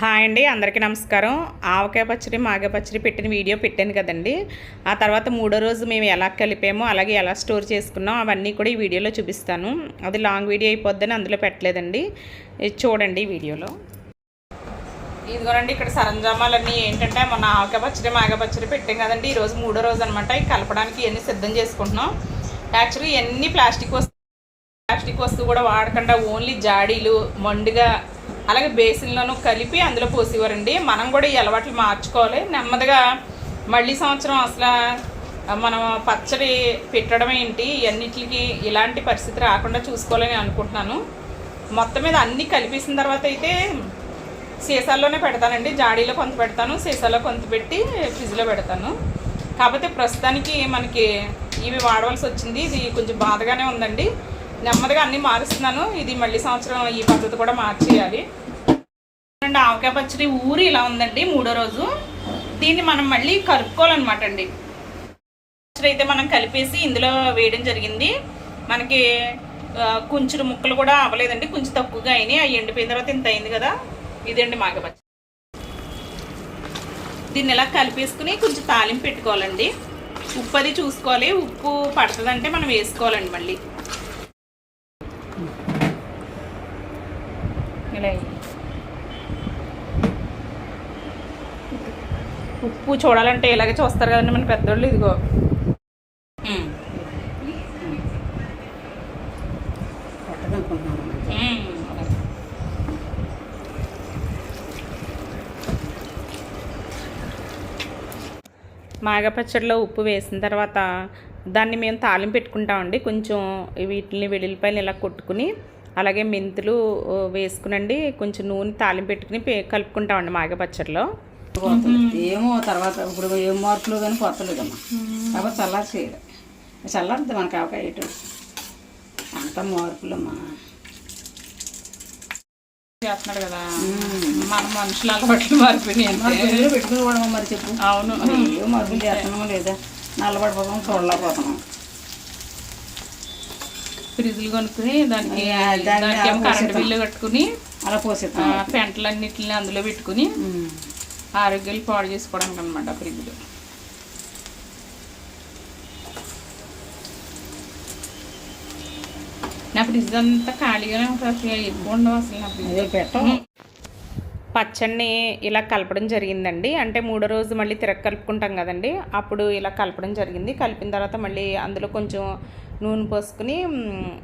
Hi అండి అందరికీ నమస్కారం. ఆవకాయ పచ్చడి మాగాయ పచ్చడి పెట్టిన వీడియో పెట్టాను కదండి. ఆ తర్వాత మూడో రోజు మేము ఎలా కలిపామో అలాగే ఎలా స్టోర్ చేసుకున్నాం అవన్నీ కూడా ఈ వీడియోలో చూపిస్తాను. అది లాంగ్ వీడియో అయిపోద్దని అందులో పెట్టలేదండి. చూడండి ఈ వీడియోలో. ఇదిగోనండి ఇక్కడ సరంజామాలన్నీ ఏంటంటే మొన్న ఆవకాయ పచ్చడి మాగాయ పచ్చడి పెట్టాం కదండి. ఈరోజు మూడో రోజు అనమాట ఇవి కలపడానికి ఇవన్నీ సిద్ధం చేసుకుంటున్నాం. యాక్చువల్లీ ఇవన్నీ ప్లాస్టిక్ వస్తువు ప్లాస్టిక్ వస్తువు కూడా వాడకుండా ఓన్లీ జాడీలు మొండిగా అలాగే బేసిన్లోనూ కలిపి అందులో పోసేవారండి. మనం కూడా ఈ అలవాట్లు మార్చుకోవాలి. నెమ్మదిగా మళ్ళీ సంవత్సరం అసలు మనం పచ్చడి పెట్టడం ఏంటి ఇవన్నిటికి ఇలాంటి పరిస్థితి రాకుండా చూసుకోవాలని అనుకుంటున్నాను. మొత్తం మీద అన్నీ కలిపేసిన తర్వాత అయితే సీసాల్లోనే పెడతానండి. జాడీలో కొంత పెడతాను సీసాలో కొంత పెట్టి ఫ్రిడ్జ్లో పెడతాను. కాకపోతే ప్రస్తుతానికి మనకి ఇవి వాడవలసి వచ్చింది. ఇది కొంచెం బాధగానే ఉందండి. నెమ్మదిగా అన్నీ మారుస్తున్నాను. ఇది మళ్ళీ సంవత్సరం ఈ పద్ధతి కూడా మార్చేయాలి. అండి ఆవకాయ పచ్చడి ఊరి ఇలా ఉందండి మూడో రోజు. దీన్ని మనం మళ్ళీ కలుపుకోవాలన్నమాట అండి. పచ్చడి అయితే మనం కలిపేసి ఇందులో వేయడం జరిగింది. మనకి కొంచెం ముక్కలు కూడా అవ్వలేదండి. కొంచెం తక్కువగా అయినాయి. అవి ఎండిపోయిన తర్వాత ఇంత అయింది కదా. ఇదండి మాగపచ్చడి దీన్ని ఇలా కలిపేసుకుని కొంచెం తాలింపు పెట్టుకోవాలండి. ఉప్పు అది చూసుకోవాలి. ఉప్పు పడుతుందంటే మనం వేసుకోవాలండి మళ్ళీ. వేయి. ఉప్పు చూడాలంటే ఇలాగే చూస్తారు కదండి మన పెద్దోళ్ళు ఇదిగో ఉమ్, కొట్టదనుకుంటున్నాను ఉమ్, అలాగే. మాగ పచ్చడిలో ఉప్పు వేసిన తర్వాత దాన్ని మేము తాలింపు పెట్టుకుంటామండి కొంచెం వీటిని వెల్లుల్లిపాయలు ఇలా కొట్టుకుని అలాగే మెంతులు వేసుకునండి. కొంచెం నూనె తాలింపు పెట్టుకుని పే- కలుపుకుంటామండి మాగ పచ్చడిలో. ఏమో తర్వాత ఇప్పుడు ఏం మార్పులు కానీ పోతలేదమ్మా. కాబట్టి చల్లారి చేయాలి. చల్లారుతుంది మనకి ఆవకాయ అంత మార్పులమ్మా. చేస్తున్నాడు కదా. మన మనుషుల అలవాట్లు మారిపోయినాయి పిల్లలు పెట్టుకోవడం మరి చెప్పు. అవును. మరి ఏం మార్పులు చేస్తున్నామో లేదా? నల్లబడిపోతాం చూడలేకపోతున్నాం ఫ్రిడ్జ్లు కొనుక్కుని దానికి దానికి ఏమో కరెంట్ బిల్లు కట్టుకుని అలా పోసేస్తాం పెంటలన్నిటిని అందులో పెట్టుకుని. ఆరోగ్యాలు పాడు చేసుకోవడానికి అనమాట ఫ్రిడ్జ్లో. నా ఫ్రిడ్జ్ అంతా ఖాళీగానే ఉంటుంది ఎక్కువ ఉండవు అసలు నా ఫ్రిడ్జ్. పెట్టం. పచ్చడిని ఇలా కలపడం జరిగిందండి. అంటే మూడో రోజు మళ్ళీ తిరగ కలుపుకుంటాం కదండి. అప్పుడు ఇలా కలపడం జరిగింది. కలిపిన తర్వాత మళ్ళీ అందులో కొంచెం నూనె పోసుకుని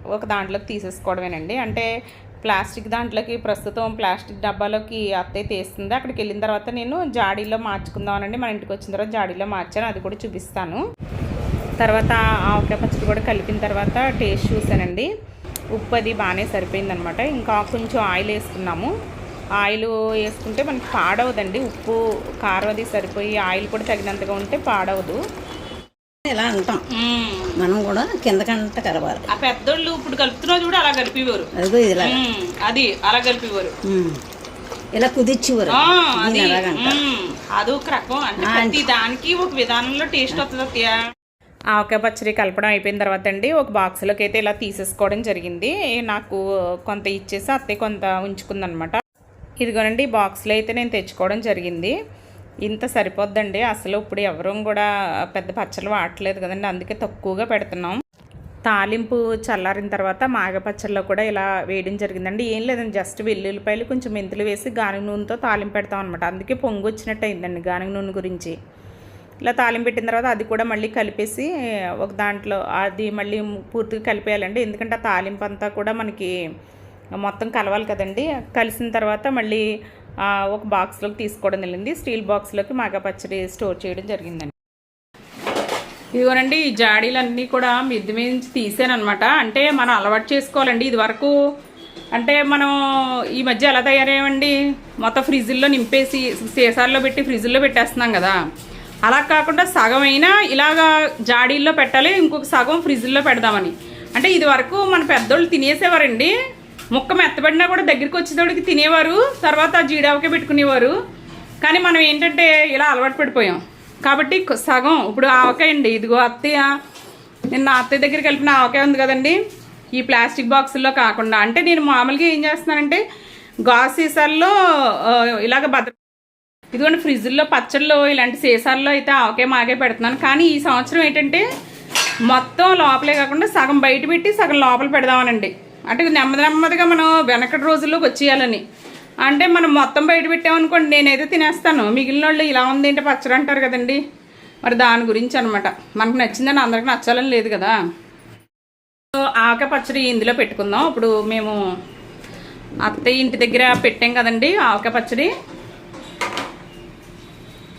ఒక దాంట్లోకి తీసేసుకోవడమేనండి. అంటే ప్లాస్టిక్ దాంట్లోకి ప్రస్తుతం ప్లాస్టిక్ డబ్బాలోకి అత్తయ్య తీస్తుంది. అక్కడికి వెళ్ళిన తర్వాత నేను జాడీలో మార్చుకుందామనండి. మన ఇంటికి వచ్చిన తర్వాత జాడీలో మార్చాను. అది కూడా చూపిస్తాను. తర్వాత ఆవకాయ పచ్చడి కూడా కలిపిన తర్వాత టేస్ట్ చూసానండి ఉప్పు అది బాగానే సరిపోయిందనమాట. ఇంకా కొంచెం ఆయిల్ వేసుకున్నాము. ఆయిల్ వేసుకుంటే మనకి పాడవదండి. ఉప్పు కారం అది సరిపోయి ఆయిల్ కూడా తగినంతగా ఉంటే పాడవదు. ఇలా అంటాం. మనం కూడా కిందకంట కలవాలి ఆ పెద్దోళ్ళు ఇప్పుడు కలుపుతున్నా కూడా అలా కలిపేవారు. అదిగో ఇలా అది అలా కలిపేవారు. ఇలా కుదిర్చివారు. ఆ, అది. అదొక రకం. అంటే దానికి ఒక విధానంలో టేస్ట్ వస్తుంది ఆవకాయ పచ్చడి కలపడం అయిపోయిన తర్వాత అండి ఒక బాక్స్లోకి అయితే ఇలా తీసేసుకోవడం జరిగింది. నాకు కొంత ఇచ్చేసి అత్తయ్య కొంత ఉంచుకుందనమాట. ఇదిగోనండి ఈ బాక్స్లో అయితే నేను తెచ్చుకోవడం జరిగింది. ఇంత సరిపోద్దండి. అసలు ఇప్పుడు ఎవరూ కూడా పెద్ద పచ్చళ్ళు వాడట్లేదు కదండి. అందుకే తక్కువగా పెడుతున్నాం. తాలింపు చల్లారిన తర్వాత మాగ పచ్చళ్ళలో కూడా ఇలా వేయడం జరిగిందండి. ఏం లేదండి. జస్ట్ వెల్లుల్లిపాయలు కొంచెం మెంతులు వేసి గానుగ నూనెతో తాలింపు పెడతాం అనమాట అందుకే పొంగు వచ్చినట్టు అయిందండి గానుగ నూనె గురించి. ఇలా తాలింపు పెట్టిన తర్వాత అది కూడా మళ్ళీ కలిపేసి ఒక దాంట్లో అది మళ్ళీ పూర్తిగా కలిపేయాలండి. ఎందుకంటే ఆ తాలింపు అంతా కూడా మనకి మొత్తం కలవాలి కదండి. కలిసిన తర్వాత మళ్ళీ ఒక బాక్స్లోకి తీసుకోవడం జరిగింది. స్టీల్ బాక్స్లోకి మాగా పచ్చడి స్టోర్ చేయడం జరిగిందండి. ఇదిగోనండి ఈ జాడీలన్నీ కూడా మిద్ది మీద నుంచి తీసానమాట అంటే మనం అలవాటు చేసుకోవాలండి ఇది వరకు అంటే మనం ఈ మధ్య ఎలా తయారయ్యామండి? మొత్తం ఫ్రిడ్జ్లో నింపేసి సీసాల్లో పెట్టి ఫ్రిడ్జ్లో పెట్టేస్తున్నాం కదా. అలా కాకుండా సగం అయినా ఇలాగా జాడీల్లో పెట్టాలి ఇంకొక సగం ఫ్రిడ్జ్లో పెడదామని. అంటే ఇది వరకు మన పెద్దోళ్ళు తినేసేవారండి. ముక్క మెత్తబడినా కూడా దగ్గరికి వచ్చేటోడికి తినేవారు తర్వాత జీడావకే పెట్టుకునేవారు. కానీ మనం ఏంటంటే ఇలా అలవాటు పడిపోయాం. కాబట్టి సగం ఇప్పుడు ఆవకాయ అండి ఇదిగో అత్తయ్య నిన్న అత్తయ్య దగ్గర కలిపిన ఆవకాయ ఉంది కదండి ఈ ప్లాస్టిక్ బాక్సుల్లో కాకుండా. అంటే నేను మామూలుగా ఏం చేస్తున్నానంటే గాజు సీసాల్లో ఇలాగ భద్ర ఇదిగోండి ఫ్రిడ్జ్లో పచ్చళ్ళు ఇలాంటి సీసాల్లో అయితే ఆవకాయ మాగే పెడుతున్నాను. కానీ ఈ సంవత్సరం ఏంటంటే మొత్తం లోపలే కాకుండా సగం బయట పెట్టి సగం లోపల పెడదామనండి. అంటే నెమ్మది నెమ్మదిగా మనం వెనకటి రోజుల్లోకి వచ్చేయాలని. అంటే మనం మొత్తం బయట పెట్టామనుకోండి నేనైతే తినేస్తాను. మిగిలిన వాళ్ళు ఇలా ఉంది ఏంటి పచ్చడి అంటారు కదండి. మరి దాని గురించి అనమాట మనకు నచ్చిందని అందరికి నచ్చాలని లేదు కదా. సో ఆవకాయ పచ్చడి ఇందులో పెట్టుకుందాం. ఇప్పుడు మేము అత్తయ్య ఇంటి దగ్గర పెట్టాం కదండి ఆవకాయ పచ్చడి.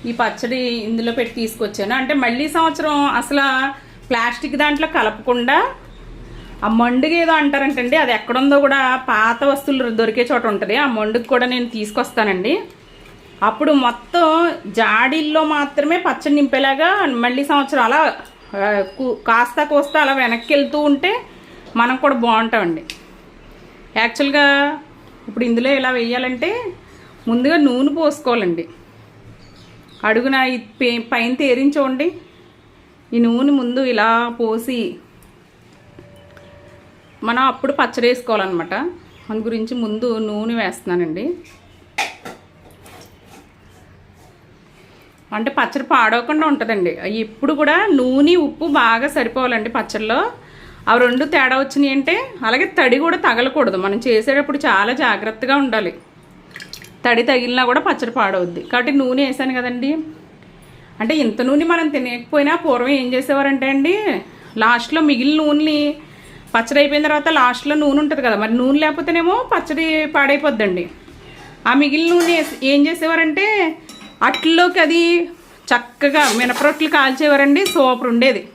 ఈ పచ్చడి ఇందులో పెట్టి తీసుకొచ్చాను. అంటే మళ్ళీ సంవత్సరం అసలు ప్లాస్టిక్ దాంట్లో కలపకుండా ఆ మండుగ ఏదో అంటారంటండి అది ఎక్కడుందో కూడా పాత వస్తువులు దొరికే చోట ఉంటుంది. ఆ మండుకు కూడా నేను తీసుకొస్తానండి. అప్పుడు మొత్తం జాడీల్లో మాత్రమే పచ్చడి నింపేలాగా మళ్ళీ సంవత్సరం అలా కాస్త కోస్తా అలా వెనక్కి వెళ్తూ ఉంటే మనం కూడా బాగుంటామండి. యాక్చువల్గా ఇప్పుడు ఇందులో ఇలా వేయాలంటే ముందుగా నూనె పోసుకోవాలండి. అడుగున పైన తేరించోండి. ఈ నూనె ముందు ఇలా పోసి మనం అప్పుడు పచ్చడి వేసుకోవాలన్నమాట. అందు గురించి ముందు నూనె వేస్తున్నానండి. అంటే పచ్చడి పాడవకుండా ఉంటుందండి. ఇప్పుడు కూడా నూనె ఉప్పు బాగా సరిపోవాలండి పచ్చడిలో. అవి రెండు తేడా వచ్చినాయి అంటే అలాగే తడి కూడా తగలకూడదు. మనం చేసేటప్పుడు చాలా జాగ్రత్తగా ఉండాలి. తడి తగిలినా కూడా పచ్చడి పాడవద్ది. కాబట్టి నూనె వేసాను కదండి. అంటే ఇంత నూనె మనం తినకపోయినా పూర్వం ఏం చేసేవారంటే అండి లాస్ట్లో మిగిలిన నూనెని పచ్చడి అయిపోయిన తర్వాత లాస్ట్లో నూనె ఉంటుంది కదా మరి నూనె లేకపోతేనేమో పచ్చడి పాడైపోద్దండి. ఆ మిగిలిన నూనె వేసి- ఏం చేసేవారంటే అట్లలోకి అది చక్కగా మినపరొట్లు కాల్చేవారండి సూపర్ ఉండేది.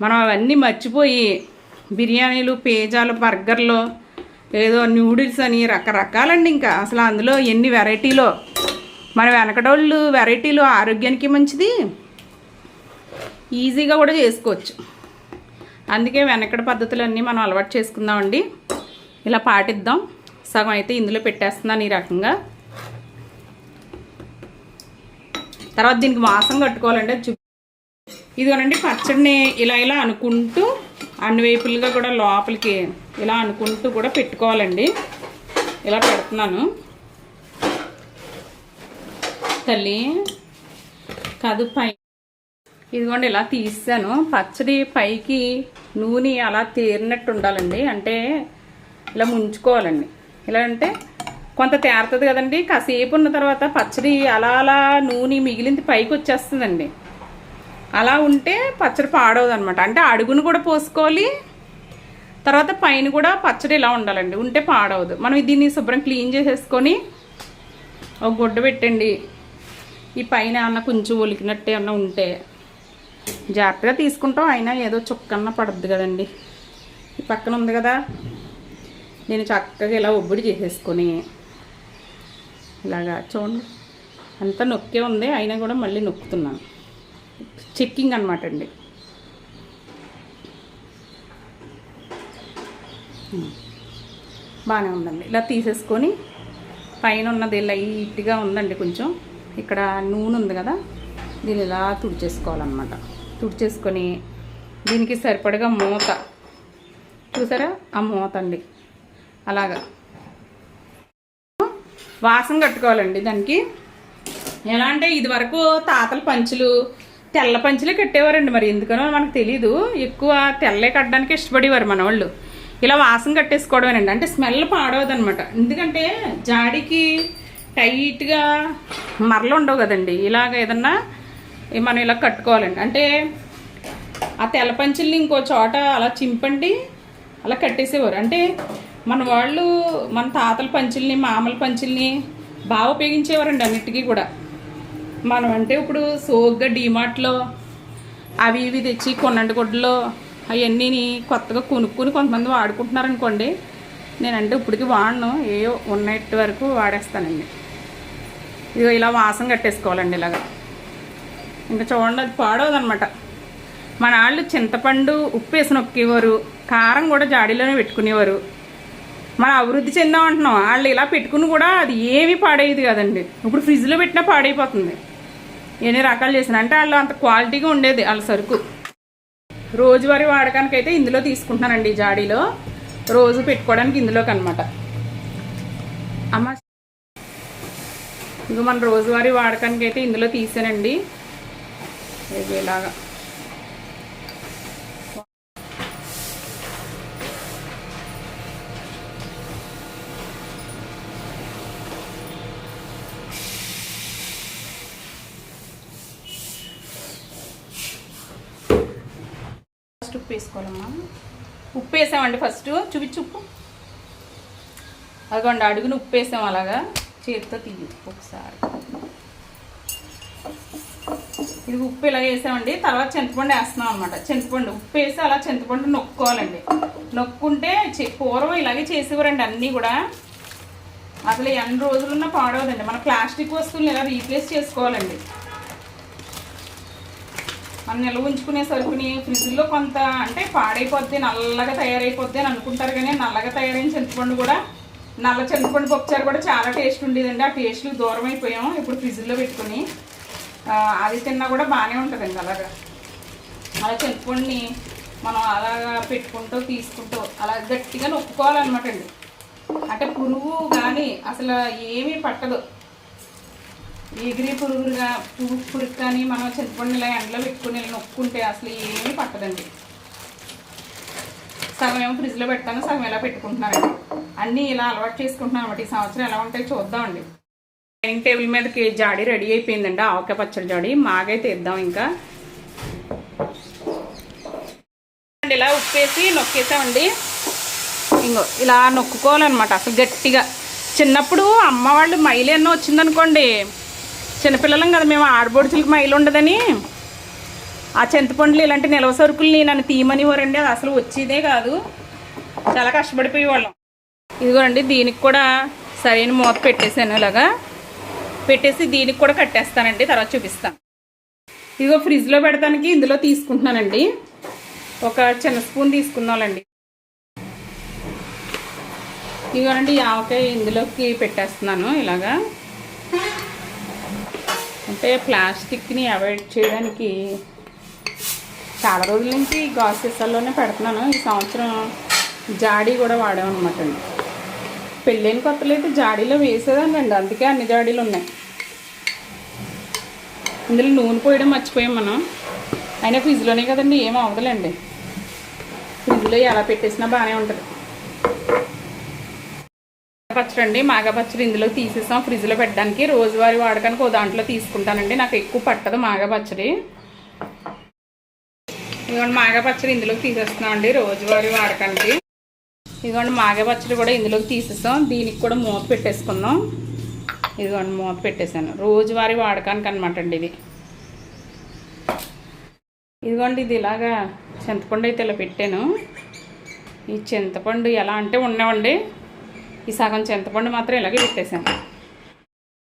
మనం అవన్నీ మర్చిపోయి బిర్యానీలు పేజాలు బర్గర్లు ఏదో న్యూడిల్స్ అని రకరకాలండి ఇంకా. అసలు అందులో ఎన్ని వెరైటీలో. మన వెనకడోళ్ళు వెరైటీలు ఆరోగ్యానికి మంచిది ఈజీగా కూడా చేసుకోవచ్చు. అందుకే వెనకడ పద్ధతులన్నీ మనం అలవాటు చేసుకుందామండి. ఇలా పాటిద్దాం. సగం అయితే ఇందులో పెట్టేస్తున్నాను ఈ రకంగా. తర్వాత దీనికి వాసం కట్టుకోవాలంటే చూ ఇదిగోనండి పచ్చడిని ఇలా ఇలా అనుకుంటూ అన్ని వైపులుగా కూడా లోపలికి ఇలా అనుకుంటూ కూడా పెట్టుకోవాలండి. ఇలా పెడుతున్నాను. తల్లి కాదు పై ఇదిగోండి ఇలా తీసాను. పచ్చడి పైకి నూనె అలా తేరినట్టు ఉండాలండి. అంటే ఇలా ముంచుకోవాలండి. ఇలా అంటే కొంత తేరుతుంది కదండి. కాసేపు ఉన్న తర్వాత పచ్చడి అలా అలా నూనె మిగిలింది పైకి వచ్చేస్తుందండి. అలా ఉంటే పచ్చడి పాడవదు అనమాట అంటే అడుగును కూడా పోసుకోవాలి తర్వాత పైన కూడా పచ్చడి ఇలా ఉండాలండి. ఉంటే పాడవదు. మనం దీన్ని శుభ్రం క్లీన్ చేసేసుకొని ఒక గుడ్డ పెట్టండి. ఈ పైన ఏమన్నా కొంచెం ఒలికినట్టే అన్న ఉంటే జాగ్రత్తగా తీసుకుంటాం. అయినా ఏదో చుక్కన్న పడద్దు కదండి. ఈ పక్కన ఉంది కదా. నేను చక్కగా ఇలా ఒబ్బడి చేసేసుకొని ఇలాగా చూడండి. అంతా నొక్కే ఉంది. అయినా కూడా మళ్ళీ నొక్కుతున్నాను. చెక్కింగ్ అనమాట అండి. బాగానే ఉందండి. ఇలా తీసేసుకొని పైన ఉన్నది లైట్గా ఉందండి కొంచెం. ఇక్కడ నూనె ఉంది కదా. దీన్ని ఇలా తుడిచేసుకోవాలన్నమాట. తుడిచేసుకొని దీనికి సరిపడగా మూత. చూసారా? ఆ మూత అండి. అలాగా. వాసన కట్టుకోవాలండి దానికి. ఎలా అంటే ఇది వరకు తాతల పంచులు తెల్ల పంచులే కట్టేవారండి మరి. ఎందుకనో మనకు తెలీదు. ఎక్కువ తెల్లే కట్టడానికి ఇష్టపడేవారు మన వాళ్ళు ఇలా వాసన కట్టేసుకోవడమేనండి. అంటే స్మెల్ పాడవదనమాట. ఎందుకంటే జాడికి టైట్గా మరలు ఉండవు కదండి. ఇలాగ ఏదన్నా మనం ఇలా కట్టుకోవాలండి. అంటే ఆ తెల్ల పంచుల్ని ఇంకో చోట అలా చింపండి అలా కట్టేసేవారు. అంటే మన వాళ్ళు మన తాతల పంచుల్ని మామల పంచుల్ని బాగా ఉపయోగించేవారండి అన్నిటికీ కూడా. మనం అంటే ఇప్పుడు సోగ్గా డీమార్ట్లో అవి ఇవి తెచ్చి కొన్నంటి గుడ్డలో అవన్నీ కొత్తగా కొనుక్కొని కొంతమంది వాడుకుంటున్నారు అనుకోండి నేనంటే ఇప్పటికి వాడను. ఏ ఉన్నట్టు వరకు వాడేస్తానండి. ఇది ఇలా వాసం కట్టేసుకోవాలండి ఇలాగా. ఇంకా చూడండి అది పాడవదనమాట. మన వాళ్ళు చింతపండు ఉప్పు వేసి నొక్కేవారు కారం కూడా జాడీలోనే పెట్టుకునేవారు. మనం అభివృద్ధి చెందాం అంటున్నాం. వాళ్ళు ఇలా పెట్టుకుని కూడా అది ఏమీ పాడేది కదండి. ఇప్పుడు ఫ్రిడ్జ్లో పెట్టినా పాడైపోతుంది. ఎన్ని రకాలు చేసిన. అంటే వాళ్ళు అంత క్వాలిటీగా ఉండేది వాళ్ళ సరుకు. రోజువారీ వాడకానికి అయితే ఇందులో తీసుకుంటున్నానండి జాడీలో. రోజు పెట్టుకోవడానికి ఇందులోకి అనమాట అమ్మ ఇంకా మన రోజువారీ వాడకానికి అయితే ఇందులో తీసానండి. ఇది ఇలాగా ఫస్ట్ ఉప్పు వేసుకోవాలమ్మా ఉప్పు వేసామండి ఫస్ట్. చూపించు ఉప్పు. అదిగోండి అడుగుని ఉప్పు వేసాం అలాగా. చేతితో తీయ. ఒకసారి. ఇది ఉప్పు ఇలా వేసామండి. తర్వాత చింతపండు వేస్తున్నాం అనమాట చింతపండు ఉప్పు వేసి అలా చింతపండు నొక్కోవాలండి. నొక్కుంటే పూర్వం ఇలాగే చేసేవారండి అన్నీ కూడా. అసలు ఎన్ని రోజులున్నా పాడవదండి. మన ప్లాస్టిక్ వస్తువులు ఇలా రీప్లేస్ చేసుకోవాలండి. మనం నిల్వ ఉంచుకునే సరుకుని ఫ్రిడ్జ్లో కొంత అంటే పాడైపోద్ది నల్లగా తయారైపోద్ది అని అనుకుంటారు కానీ నల్లగా తయారైన చింతపండు కూడా నల్ల చింతపండు పప్పుచారు కూడా చాలా టేస్ట్ ఉండేదండి. ఆ టేస్ట్లు దూరం అయిపోయాం ఇప్పుడు ఫ్రిడ్జ్లో పెట్టుకుని. అది తిన్నా కూడా బాగానే ఉంటుందండి అలాగా. అలా చింతపండుని మనం అలాగా పెట్టుకుంటూ తీసుకుంటూ అలా గట్టిగా నొప్పుకోవాలన్నమాట అండి. అంటే పురుగు కానీ అసలు ఏమీ పట్టదు. ఎగిరి పురుగురుగా పురుగు పురుగు కానీ మనం చింతపండు ఇలా ఎండలో పెట్టుకుని ఇలా నొక్కుంటే అసలు ఏమీ పట్టదండి. సగం ఏమో ఫ్రిడ్జ్లో పెట్టాను సగం ఇలా పెట్టుకుంటున్నానండి అన్నీ ఇలా అలవాటు చేసుకుంటున్నాను అనమాట ఈ సంవత్సరం ఎలా ఉంటాయో చూద్దామండి. డైనింగ్ టేబుల్ మీదకి జాడీ రెడీ అయిపోయిందండి ఆవకాయ పచ్చడి జాడీ. మాగైతే ఇద్దాం ఇంకా. అండి, ఇలా ఉప్పేసి నొక్కేసామండి. ఇంకో ఇలా నొక్కుకోవాలన్నమాట. అసలు గట్టిగా. చిన్నప్పుడు అమ్మ వాళ్ళు మైలు ఎన్నో వచ్చిందనుకోండి. చిన్నపిల్లలం కదా మేము ఆడబొడుచులకి మైలు ఉండదని. ఆ చింతపండులు ఇలాంటి నిల్వ సరుకుల్ని నన్ను తీయమనివ్వరండి. అది అసలు వచ్చేదే కాదు. చాలా కష్టపడిపోయేవాళ్ళం. ఇదిగోండి దీనికి కూడా సరైన మూత పెట్టేశాను ఇలాగా. పెట్టేసి దీనికి కూడా కట్టేస్తానండి తర్వాత చూపిస్తాను. ఇదిగో ఫ్రిడ్జ్లో పెడతానికి ఇందులో తీసుకుంటున్నానండి. ఒక చిన్న స్పూన్ తీసుకుందాంలేండి ఇదిగోనండి ఈ ఆవకాయ ఇందులోకి పెట్టేస్తున్నాను ఇలాగా. అంటే ప్లాస్టిక్ని అవాయిడ్ చేయడానికి చాలా రోజుల నుంచి గాజు సీసాల్లోనే పెడుతున్నాను. ఈ సంవత్సరం జాడీ కూడా వాడామన్నమాట అండి. పెళ్ళైన కొత్తలో అయితే జాడీలో వేసేదానండి అందుకే అన్ని జాడీలు ఉన్నాయి. ఇందులో నూనె పోయడం మర్చిపోయాం మనం. అయినా ఫ్రిడ్జ్లోనే కదండి ఏం అవ్వదులేండి ఫ్రిడ్జ్లో ఎలా పెట్టేసినా బాగానే ఉంటుంది. పచ్చడి అండి మాగా పచ్చడి ఇందులో తీసేసాం ఫ్రిడ్జ్లో పెట్టడానికి. రోజువారీ వాడకానికి ఓ దాంట్లో తీసుకుంటానండి. నాకు ఎక్కువ పట్టదు మాగా పచ్చడి ఇదిగోండి మాగా పచ్చడి ఇందులోకి తీసేస్తున్నాం అండి రోజువారీ వాడకానికి. ఇదిగోండి మాగే పచ్చడి కూడా ఇందులోకి తీసేస్తాం దీనికి కూడా మూత పెట్టేసుకుందాం. ఇదిగోండి మూత పెట్టేశాను. రోజువారీ వాడకానికి అనమాట అండి ఇది. ఇదిగోండి ఇది ఇలాగా చింతపండు అయితే ఇలా పెట్టాను. ఈ చింతపండు ఎలా అంటే ఉన్నామండి. ఈ సగం చింతపండు మాత్రం ఇలాగే పెట్టేశాను.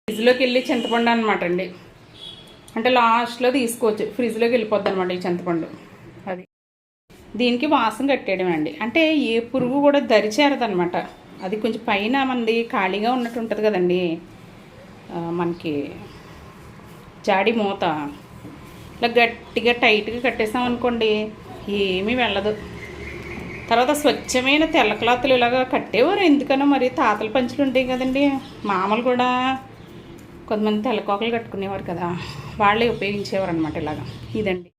ఫ్రిడ్జ్లోకి వెళ్ళి చింతపండు అనమాట అండి. అంటే లాస్ట్లో తీసుకోవచ్చు. ఫ్రిడ్జ్లోకి వెళ్ళిపోద్ది అనమాట ఈ చింతపండు. దీనికి వాసన కట్టేయడం అండి అంటే ఏ పురుగు కూడా దరిచేరదనమాట. అది కొంచెం పైన మనది ఖాళీగా ఉన్నట్టు ఉంటుంది కదండి మనకి జాడి మూత. ఇలా గట్టిగా టైట్గా కట్టేసాం అనుకోండి ఏమీ వెళ్ళదు. తర్వాత స్వచ్ఛమైన తెల్ల క్లాతులు ఇలాగా కట్టేవారు. ఎందుకనో మరి తాతల పంచులు ఉంటాయి కదండి. మామూలు కూడా కొంతమంది తెల్లకోకలు కట్టుకునేవారు కదా. వాళ్ళే ఉపయోగించేవారు అనమాట ఇలాగా. ఇదండి.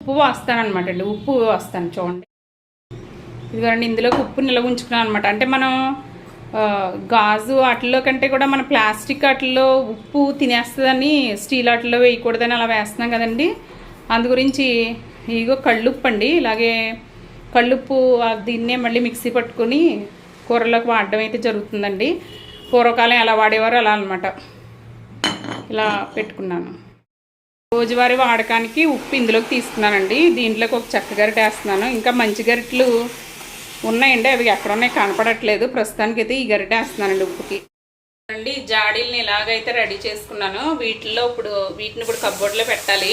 ఉప్పు వస్తానమాట అండి. ఉప్పు వస్తాను చూడండి. ఇదిగోండి ఇందులోకి ఉప్పు నిల్వ ఉంచుకున్నాను అనమాట అంటే మనం గాజు వాటిల్లో కంటే కూడా మన ప్లాస్టిక్ వాటిల్లో ఉప్పు తినేస్తుందని స్టీల్ వాటిల్లో వేయకూడదని అలా వేస్తున్నాం కదండి. అందు గురించి ఇగో కళ్ళుప్పు అండి. ఇలాగే కళ్ళుప్పు దీన్నే మళ్ళీ మిక్సీ పట్టుకొని కూరలోకి వాడడం అయితే జరుగుతుందండి. పూర్వకాలం ఎలా వాడేవారో అలా అనమాట ఇలా పెట్టుకున్నాను. రోజువారీ వాడకానికి ఉప్పు ఇందులోకి తీసుకున్నానండి. దీంట్లోకి ఒక చెక్క గరిట వేస్తున్నాను. ఇంకా మంచి గరిటలు ఉన్నాయండి. అవి ఎక్కడున్నాయి కనపడట్లేదు. ప్రస్తుతానికి అయితే ఈ గరిట వేస్తున్నానండి ఉప్పుకి. అండి జాడీలని ఇలాగైతే రెడీ చేసుకున్నాను. వీటిల్లో ఇప్పుడు వీటిని ఇప్పుడు కబ్బోర్డ్లో పెట్టాలి.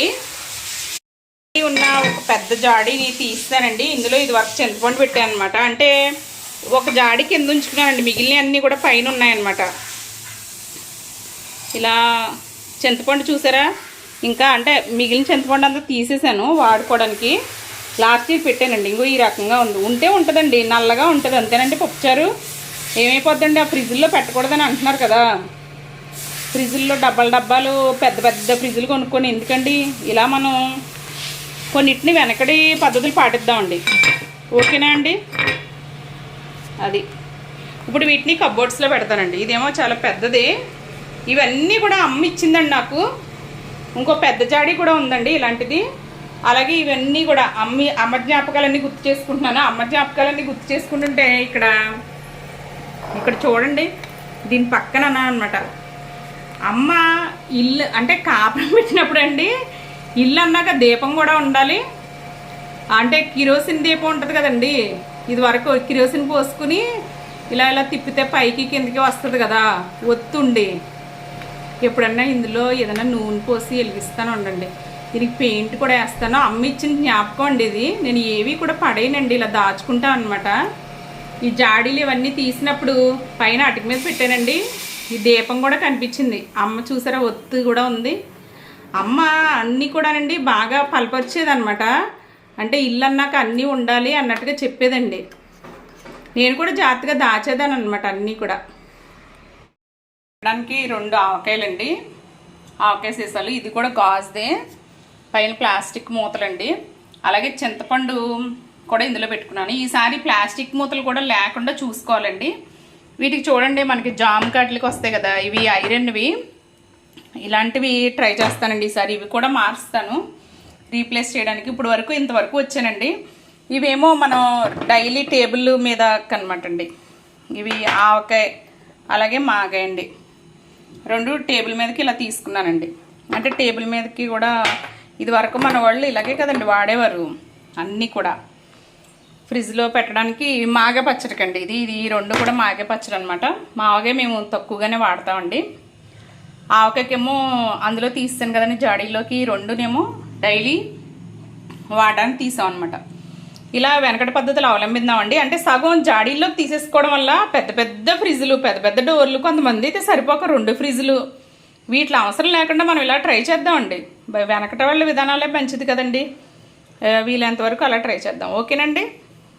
ఉన్న ఒక పెద్ద జాడీని తీస్తానండి ఇందులో ఇది వరకు చింతపండు పెట్టాను అనమాట అంటే ఒక జాడి కింద ఉంచుకున్నానండి. మిగిలిన అన్నీ కూడా పైన ఉన్నాయన్నమాట. ఇలా చింతపండు చూసారా? ఇంకా అంటే మిగిలిన చింతపండు అంతా తీసేసాను వాడుకోవడానికి. లాస్ట్ ఇయర్ పెట్టానండి. ఇంకో ఈ రకంగా ఉంది ఉంటే ఉంటుందండి. నల్లగా ఉంటుంది. అంతేనండి పప్పుచారు. ఏమైపోద్దండి? ఆ ఫ్రిడ్జ్లో పెట్టకూడదని అంటున్నారు కదా. ఫ్రిడ్జుల్లో డబ్బాలు డబ్బాలు పెద్ద పెద్ద ఫ్రిడ్జులు కొనుక్కొని ఎందుకండి? ఇలా మనం కొన్నిటిని వెనకడి పద్ధతులు పాటిద్దామండి. ఓకేనా అండి? అది. ఇప్పుడు వీటిని కబోర్డ్స్లో పెడతానండి. ఇదేమో చాలా పెద్దది. ఇవన్నీ కూడా అమ్మ ఇచ్చిందండి నాకు. ఇంకో పెద్ద జాడి కూడా ఉందండి ఇలాంటిది. అలాగే ఇవన్నీ కూడా అమ్మి అమ్మ జ్ఞాపకాలన్నీ గుర్తు చేసుకుంటున్నాను. అమ్మ జ్ఞాపకాలన్నీ గుర్తు చేసుకుంటుంటే ఇక్కడ ఇక్కడ చూడండి. దీని పక్కన అనమాట అమ్మ ఇల్లు అంటే కాపురం పెట్టినప్పుడు అండి ఇల్లు అన్నాక దీపం కూడా ఉండాలి. అంటే కిరోసిన్ దీపం ఉంటుంది కదండి. ఇది వరకు కిరోసిన్ పోసుకుని ఇలా ఇలా తిప్పితే పైకి కిందకి వస్తుంది కదా ఒత్తుండి. ఎప్పుడన్నా ఇందులో ఏదైనా నూనె పోసి వెలిగిస్తాను ఉండండి. దీనికి పెయింట్ కూడా వేస్తాను. అమ్మ ఇచ్చిన జ్ఞాపకం అండి ఇది. నేను ఏవి కూడా పడేయనండి. ఇలా దాచుకుంటాను అనమాట ఈ జాడీలు ఇవన్నీ తీసినప్పుడు పైన అటుకు మీద పెట్టానండి. ఈ దీపం కూడా కనిపించింది. అమ్మ చూసారా ఒత్తు కూడా ఉంది. అమ్మ అన్నీ కూడానండి బాగా పలపరిచేదనమాట అంటే ఇల్లు అన్నాక అన్నీ ఉండాలి అన్నట్టుగా చెప్పేదండి. నేను కూడా జాగ్రత్తగా దాచేదాను అనమాట అన్నీ కూడా. పెట్టడానికి రెండు ఆవకాయలండి. ఆవకాయ సీసాలు. ఇది కూడా గాజుదే. పైన ప్లాస్టిక్ మూతలండి. అలాగే చింతపండు కూడా ఇందులో పెట్టుకున్నాను. ఈసారి ప్లాస్టిక్ మూతలు కూడా లేకుండా చూసుకోవాలండి. వీటికి చూడండి మనకి జామ్ కాట్లకి వస్తాయి కదా ఇవి ఐరన్వి. ఇలాంటివి ట్రై చేస్తానండి ఈసారి ఇవి కూడా మారుస్తాను రీప్లేస్ చేయడానికి ఇప్పుడు వరకు ఇంతవరకు వచ్చానండి. ఇవేమో మనం డైలీ టేబుల్ మీద కనమాట అండి. ఇవి ఆవకాయ అలాగే మాగాయండి. రెండు టేబుల్ మీదకి ఇలా తీసుకున్నానండి. అంటే టేబుల్ మీదకి కూడా ఇది వరకు మన వాళ్ళు ఇలాగే కదండి వాడేవారు అన్నీ కూడా. ఫ్రిడ్జ్లో పెట్టడానికి మాగే పచ్చడికండి. ఇది ఇది ఈ రెండు కూడా మాగే పచ్చడి అనమాట మాగే మేము తక్కువగానే వాడతామండి. ఆవకాయకేమో అందులో తీస్తాను కదండి జాడీలోకి ఈ రెండునేమో డైలీ వాడడానికి తీసాం అనమాట ఇలా వెనకటి పద్ధతులు అవలంబిద్దామండి. అంటే సగం జాడీల్లోకి తీసేసుకోవడం వల్ల పెద్ద పెద్ద ఫ్రిడ్జ్లు పెద్ద పెద్ద డోర్లు కొంతమంది అయితే సరిపోక రెండు ఫ్రిడ్జ్లు వీటిలో అవసరం లేకుండా మనం ఇలా ట్రై చేద్దామండి. బ- వెనకటి వాళ్ళ విధానాలే మంచిది కదండి. వీలైనంతవరకు వీలైనంత వరకు అలా ట్రై చేద్దాం. ఓకేనండి?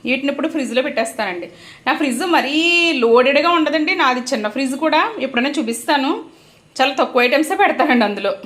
వీటిని ఇప్పుడు ఫ్రిడ్జ్లో పెట్టేస్తానండి. నా ఫ్రిడ్జ్ మరీ లోడెడ్గా ఉండదండి. నాది చిన్న ఫ్రిడ్జ్ కూడా. ఎప్పుడైనా చూపిస్తాను. చాలా తక్కువ ఐటమ్సే పెడతానండి అందులో.